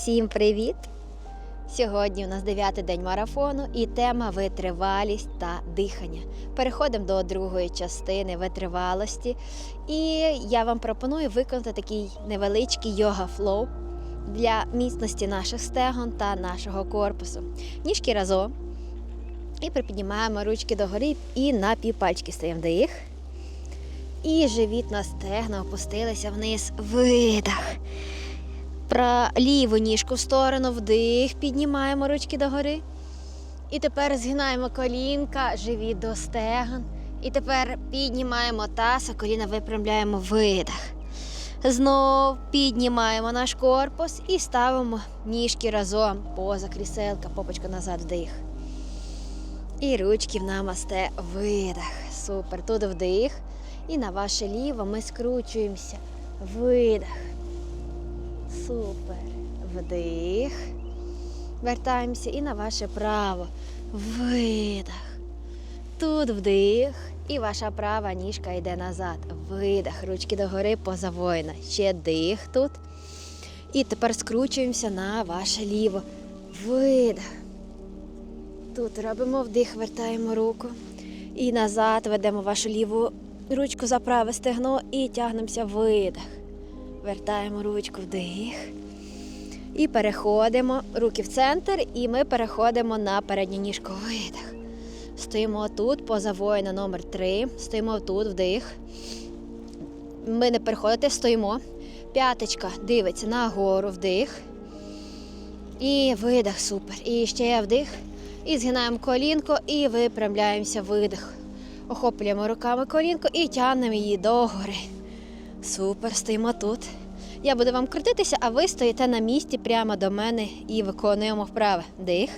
Всім привіт! Сьогодні у нас дев'ятий день марафону і тема витривалість та дихання. Переходимо до другої частини витривалості. І я вам пропоную виконати такий невеличкий йога флоу для міцності наших стегон та нашого корпусу. Ніжки разом. І припіднімаємо ручки догори і на півпальчики стаємо вдих. І живіт на стегна опустилися вниз. Видах. Про ліву ніжку в сторону, вдих, піднімаємо ручки догори. І тепер згинаємо колінка, живіт до стегон. І тепер піднімаємо таз, а коліна випрямляємо видах. Знов піднімаємо наш корпус і ставимо ніжки разом. Поза кріселка, попочка назад вдих. І ручки в намасте видах. Супер. Тут вдих. І на ваше ліво ми скручуємося. Видах. Супер. Вдих. Вертаємося і на ваше право. Видах. Тут вдих. І ваша права ніжка йде назад. Видах. Ручки догори поза воїна. Ще дих тут. І тепер скручуємося на ваше ліво. Видах. Тут робимо вдих, вертаємо руку. І назад ведемо вашу ліву ручку за праве стегно і тягнемося видих. Вертаємо ручку вдих. І переходимо руки в центр, і ми переходимо на передню ніжку видих. Стоїмо тут, поза воїна номер 3 Стоїмо тут, вдих. Ми не переходите, стоїмо. П'яточка дивиться нагору, вдих. І видих, супер. І ще вдих. І згинаємо колінко і випрямляємося, видих. Охоплюємо руками колінко і тягнемо її догори. Супер, стоїмо тут. Я буду вам крутитися, а ви стоїте на місці прямо до мене і виконуємо вправи. Дих.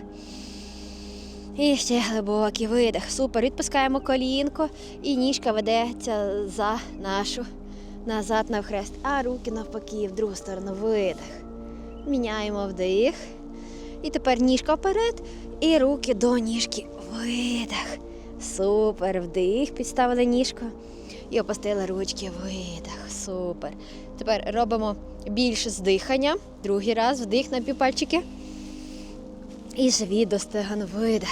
І ще глибокий видих. Супер. Відпускаємо колінко і ніжка ведеться за нашу назад навхрест. А руки навпаки, в другу сторону. Видих. Міняємо вдих. І тепер ніжка вперед і руки до ніжки. Видих. Супер. Вдих. Підставили ніжку. І опустили ручки. Видих. Супер. Тепер робимо більше здихання. Другий раз вдих на півпальчики. І живіт до стегон. Видих.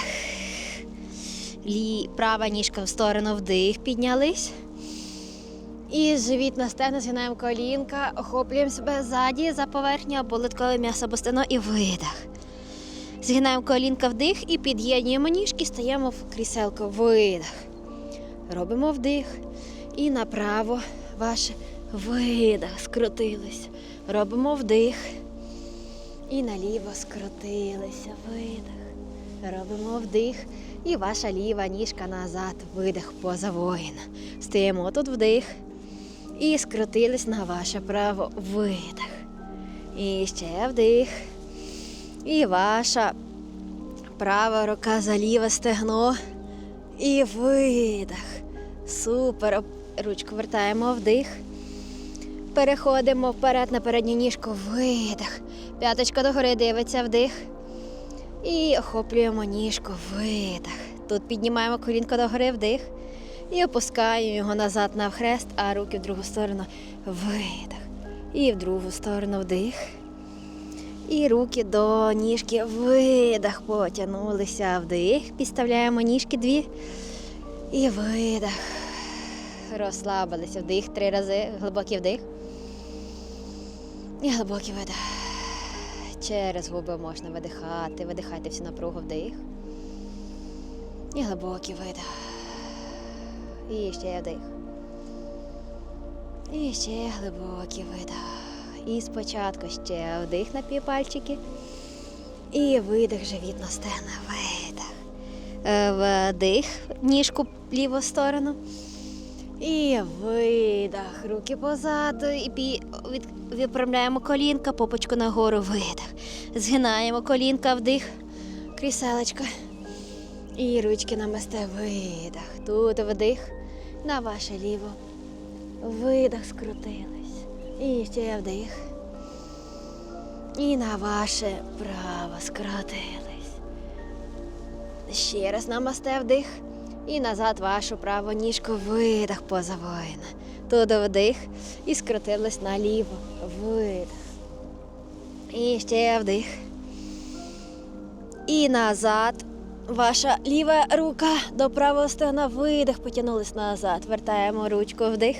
Лі... Права ніжка в сторону вдих. Піднялись. І живіт на стегна, згинаємо колінка, охоплюємо себе ззаді за поверхню або литкове м'ясо або стегно і видих. Згинаємо колінка вдих і під'єднуємо ніжки, стаємо в кріселко. Видих. Робимо вдих. І направо ваше видих. Скрутилися. Робимо вдих. І наліво скрутилися. Видих. Робимо вдих. І ваша ліва ніжка назад. Видих поза воїна. Стаємо тут вдих. І скрутились на ваше право. Видих. І ще вдих. І ваша права рука за ліве стегно. І видих. Супер. Ручку вертаємо вдих. Переходимо вперед на передню ніжку. Видих. П'яточка догори дивиться вдих. І охоплюємо ніжку. Видих. Тут піднімаємо колінко догори вдих. І опускаємо його назад навхрест, а руки в другу сторону. Видих. І в другу сторону вдих. І руки до ніжки видих. Потягнулися вдих. Підставляємо ніжки дві. І видих. Розслабилися. Вдих три рази. Глибокий вдих. І глибокий видих. Через губи можна видихати. Видихайте всю напругу вдих. І глибокий видих. І ще вдих. І ще глибокий видих. І спочатку ще вдих на півпальчики. І видих живіт на стегна. Видих. Е, Вдих, ніжку ліву сторону. І видих. Руки позаду. І від... відправляємо колінка, попочку нагору. Видих. Згинаємо колінка, вдих. Кріселечко. І ручки намасте. Видих. Тут вдих. На ваше ліво. Видих скрутились. І ще вдих. І на ваше право скрутились. Ще раз намасте вдих. І назад вашу праву ніжку видих поза воїна. Туди вдих і скрутились наліво. Видих. І ще вдих. І назад. Ваша ліва рука до правого стегна. Видих, потягнулись назад. Вертаємо ручку вдих.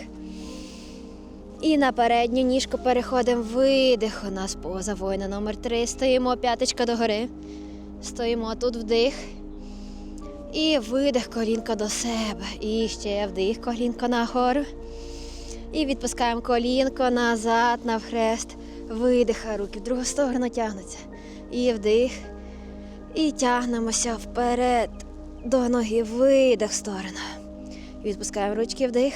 І на передню ніжку переходимо. Видих. У нас поза воїна номер 3. Стоїмо п'яточка догори. Стоїмо тут вдих. І видих колінко до себе. І ще вдих, колінко нагору. І відпускаємо колінко назад, навхрест. Видих, а руки в другу сторону тягнуться. І вдих. І тягнемося вперед до ноги. Видих в сторону. Відпускаємо ручки вдих.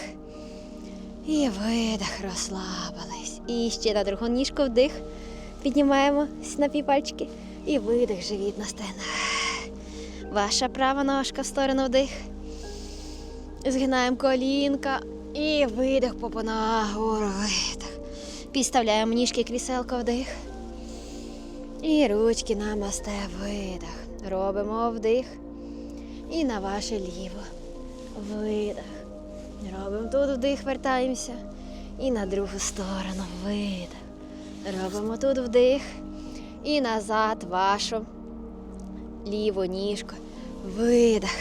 І видих, розслабились. І ще на другу ніжку вдих. Піднімаємо на півпальчики. І видих, живіт на стегна. Ваша права ножка в сторону вдих. Згинаємо колінка і видих попа нагору. Підставляємо ніжки кріселко вдих. І ручки намасте видих. Робимо вдих. І на ваше ліво. Видих. Робимо тут вдих, вертаємося. І на другу сторону видих. Робимо тут вдих. І назад вашу ліву ніжку. Видих.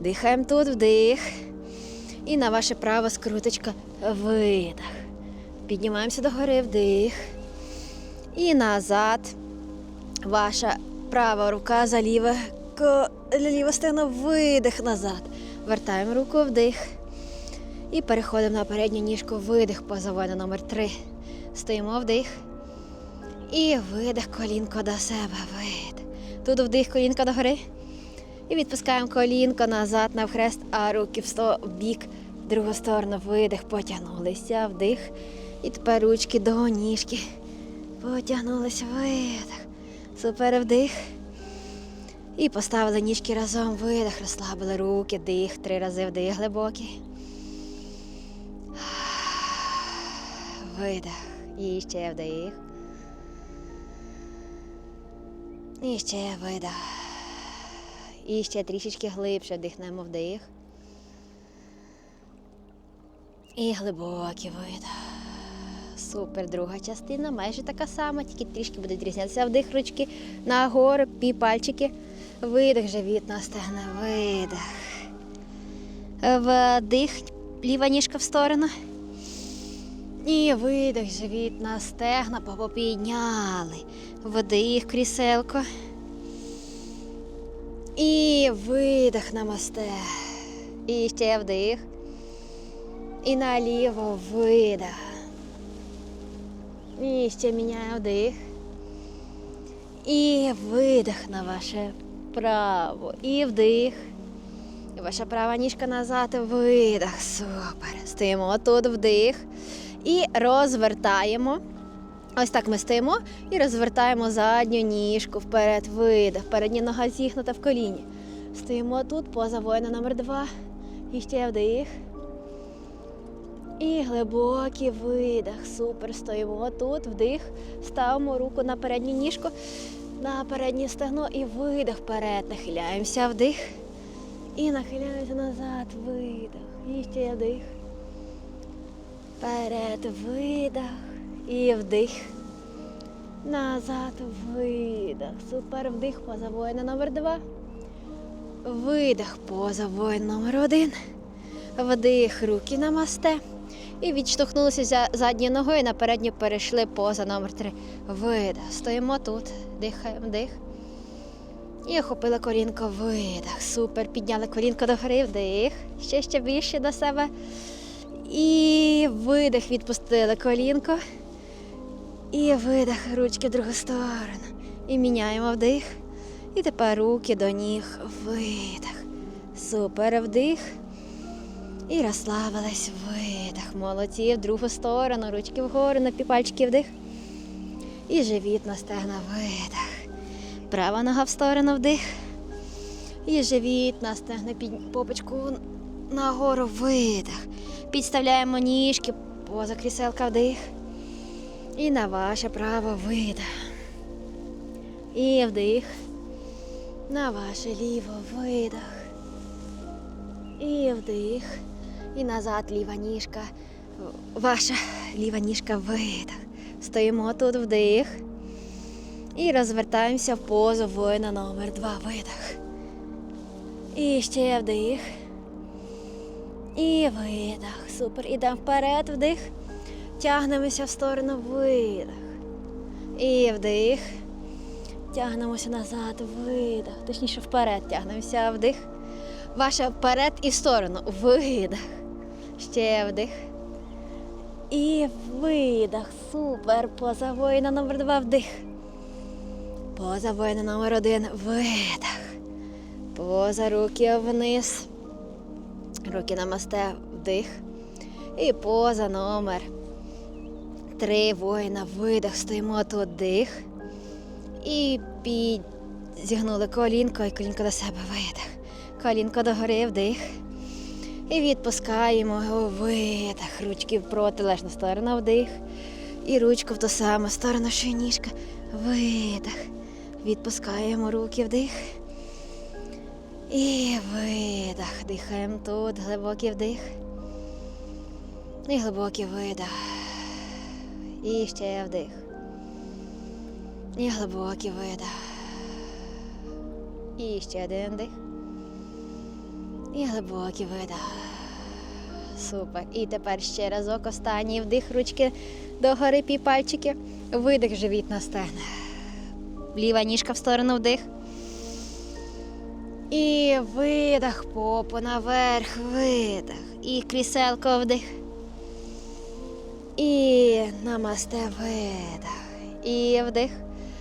Дихаємо тут вдих. І на ваше право скруточка. Видих. Піднімаємося догори вдих. І назад. Ваша права рука за ліве, ліве стегно, видих назад. Вертаємо руку вдих. І переходимо на передню ніжку, видих поза номер 3. Стоїмо вдих. І видих колінко до себе. Видих. Тут вдих колінко догори. І відпускаємо колінко назад навхрест, а руки в бік, другу сторону. Видих, потягнулися, вдих. І тепер ручки до ніжки. Потягнулися, видих. Супер вдих. І поставили ніжки разом, видих, розслабили руки, дих, три рази вдих глибокий. Видих. І ще вдих. І ще видих. І ще трішечки глибше вдихнемо вдих. І глибокий видих. Супер, друга частина, майже така сама, тільки трішки буде відрізнятися. Вдих ручки нагору, пі пальчики. Видих, живіт на стегна, видих. Вдих, ліва ніжка в сторону. І видих, живіт на стегна, попідняли. Вдих, кріселко. І видих намасте. І ще вдих. І наліво видих. І ще міняє вдих. І видих на ваше право. І вдих. І ваша права ніжка назад. Видих. Супер. Стоїмо тут вдих. І розвертаємо. Ось так ми стоїмо і розвертаємо задню ніжку вперед. Видих. Передня нога зігнута в коліні. Стоїмо тут, поза воїна номер два. І ще вдих. І глибокий видих. Супер. Стоїмо тут, вдих. Ставимо руку на передню ніжку, на переднє стегно і видих вперед. Нахиляємося вдих. І нахиляємося назад. Видих. І ще вдих. Вперед видих. І вдих. Назад видих. Супер вдих поза воїна номер два. Видих поза воїн номер один. Вдих, руки намасте. І відштовхнулися за задньою ногою, на передню перейшли поза номер три. Видих. Стоїмо тут, дихаємо, вдих. І охопили колінко, видих. Супер. Підняли колінко догори, вдих. Ще ще більше до себе. І видих, відпустили колінко. І видих, ручки в другу сторону. І міняємо вдих. І тепер руки до ніг. Видих. Супер вдих. І розслабились. Видих. Молодці. В другу сторону. Ручки вгору, на півпальчики вдих. І живіт на стегна. Видих. Права нога в сторону вдих. І живіт на стегна під попочку нагору. Видих. Підставляємо ніжки, поза кріселка вдих. І на ваше право видих. І вдих. На ваше ліво видих. І вдих. І назад ліва ніжка. Ваша ліва ніжка видих. Стоїмо тут вдих. І розвертаємося в позу воїна номер два. Видих. І ще вдих. І видих. Супер. Ідемо вперед, вдих. Тягнемося в сторону видих. І вдих. Тягнемося назад, видих. Точніше, вперед тягнемося, вдих. Ваша вперед і в сторону. Видих. Ще вдих. І видих. Супер. Поза воїна номер два. Вдих. Поза воїна номер один. Видих. Поза руки вниз. Руки намасте. Вдих. І поза номер. Три воїна. Видих. Стоїмо тут. Дих. І підзігнули колінко і колінко до себе видих. Колінко догори вдих. І відпускаємо видих. Ручки в протилежну сторону вдих. І ручку в ту саму сторону шийніжка. Видих. Відпускаємо руки вдих. І видих. Дихаємо тут. Глибокий вдих. І глибокий видих. І ще вдих. І глибокий видих. І ще один вдих. І глибокий видих. Супер. І тепер ще разок останній вдих, ручки догори півпальчики. Видих живіт на стегна. Ліва ніжка в сторону вдих. І видих попу наверх, видих. І кріселко вдих. І намасте видих. І вдих.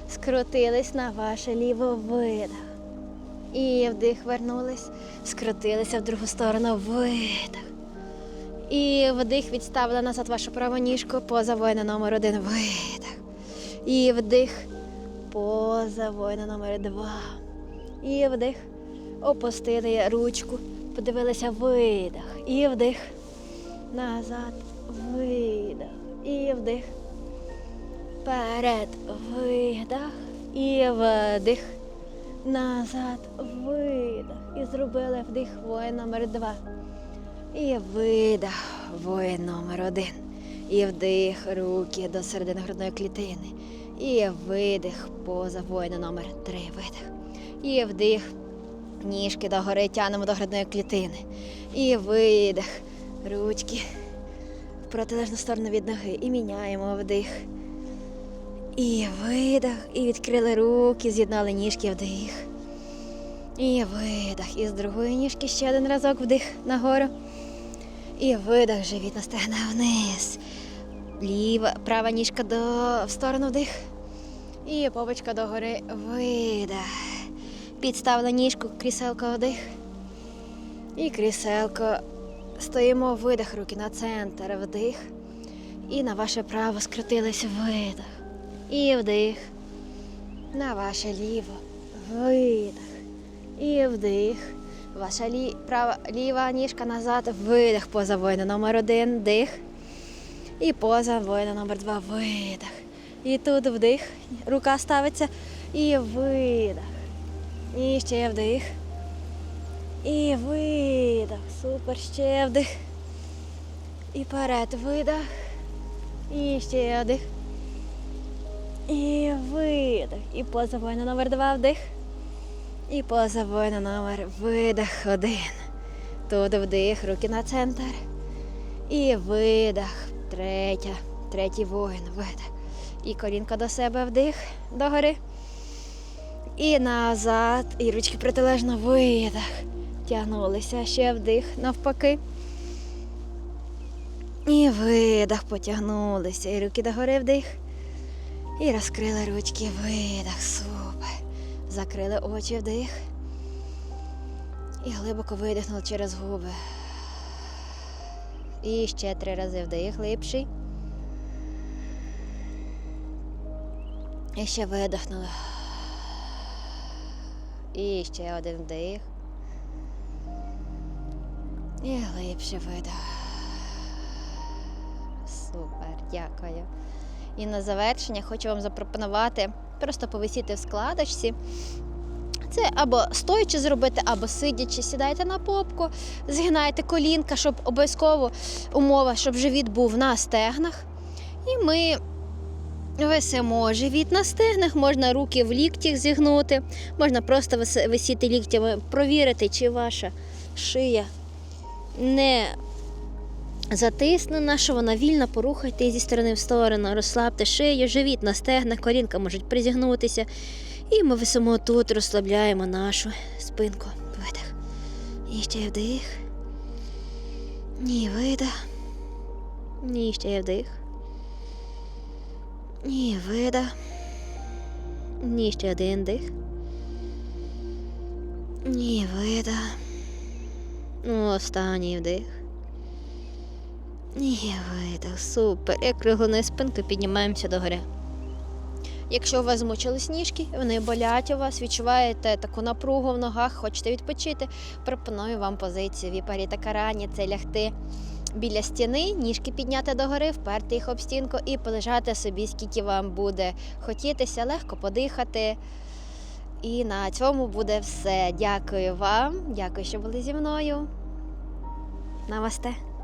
Скрутились на ваше ліво видих. І вдих вернулись, скрутилися в другу сторону, видих. І вдих відставили назад вашу праву ніжку поза воїна номер один, видих. І вдих поза воїна номер два. І вдих. Опустили ручку, подивилися видих. І вдих. Назад, видих. І вдих. Вперед, видих. І вдих. Назад, видих. І зробили вдих воїн номер два. І видих воїн номер один. І вдих руки до середини грудної клітини. І видих поза воїна номер три. Видих. І вдих. Ніжки догори тянемо до грудної клітини. І видих. Ручки в протилежну сторону від ноги. І міняємо вдих. І видих. І відкрили руки, з'єднали ніжки вдих. І видих. І з другої ніжки ще один разок вдих нагору. І видих, живіт на стегна вниз. Ліва, права ніжка до, в сторону вдих. І попочка догори видих. Підставили ніжку, кріселко вдих. І кріселко. Стоїмо, видих, руки на центр, вдих. І на ваше право скрутились видих. І вдих. На ваше ліво. Видих. І вдих. Ваша лі... права ліва ніжка назад. Видих поза воїна номер один. Дих. І поза воїна номер два. Видих. І тут вдих. Рука ставиться. І видих. І ще вдих. І видих. Супер. Ще вдих. І вперед видих. І ще вдих. І видих. І поза воїна номер два вдих. І поза воїна номер видих один. Тут вдих, руки на центр. І видих. Третя. Третій воїн. Видих. І колінка до себе вдих догори. І назад. І ручки протилежно видих. Тягнулися. Ще вдих навпаки. І видих, потягнулися. І руки догори вдих. І розкрили ручки, видих. Супер. Закрили очі вдих. І глибоко видихнули через губи. І ще три рази вдих глибший. І ще видихнули. І ще один вдих. І глибше видих. Супер, дякую. І на завершення хочу вам запропонувати просто повисіти в складочці. Це або стоячи зробити, або сидячи, сідайте на попку, згинайте колінка, щоб обов'язково умова, щоб живіт був на стегнах. І ми Висимо живіт на стегнах, можна руки в ліктях зігнути, можна просто висіти ліктями, провірити, чи ваша шия не затиснена, що вона вільна, порухайте зі сторони в сторону, розслабте шию, живіт на стегнах, корінка можуть призігнутися. І ми висимо тут, розслабляємо нашу спинку. Видих. І ще вдих. Ні, видих. Ні, ще вдих. Ні, видих. Ні, ще один дих. Ні, видих. Останній вдих. Ні, видих. Супер. Як круглиною спинкою піднімаємося догори. Якщо у вас змучились ніжки, вони болять у вас, відчуваєте таку напругу в ногах, хочете відпочити, пропоную вам позицію віпаріта карані. Це лягти біля стіни, ніжки підняти догори, вперти їх об стінку і полежати собі, скільки вам буде хотітися, легко подихати. І на цьому буде все. Дякую вам, дякую, що були зі мною. Намасте.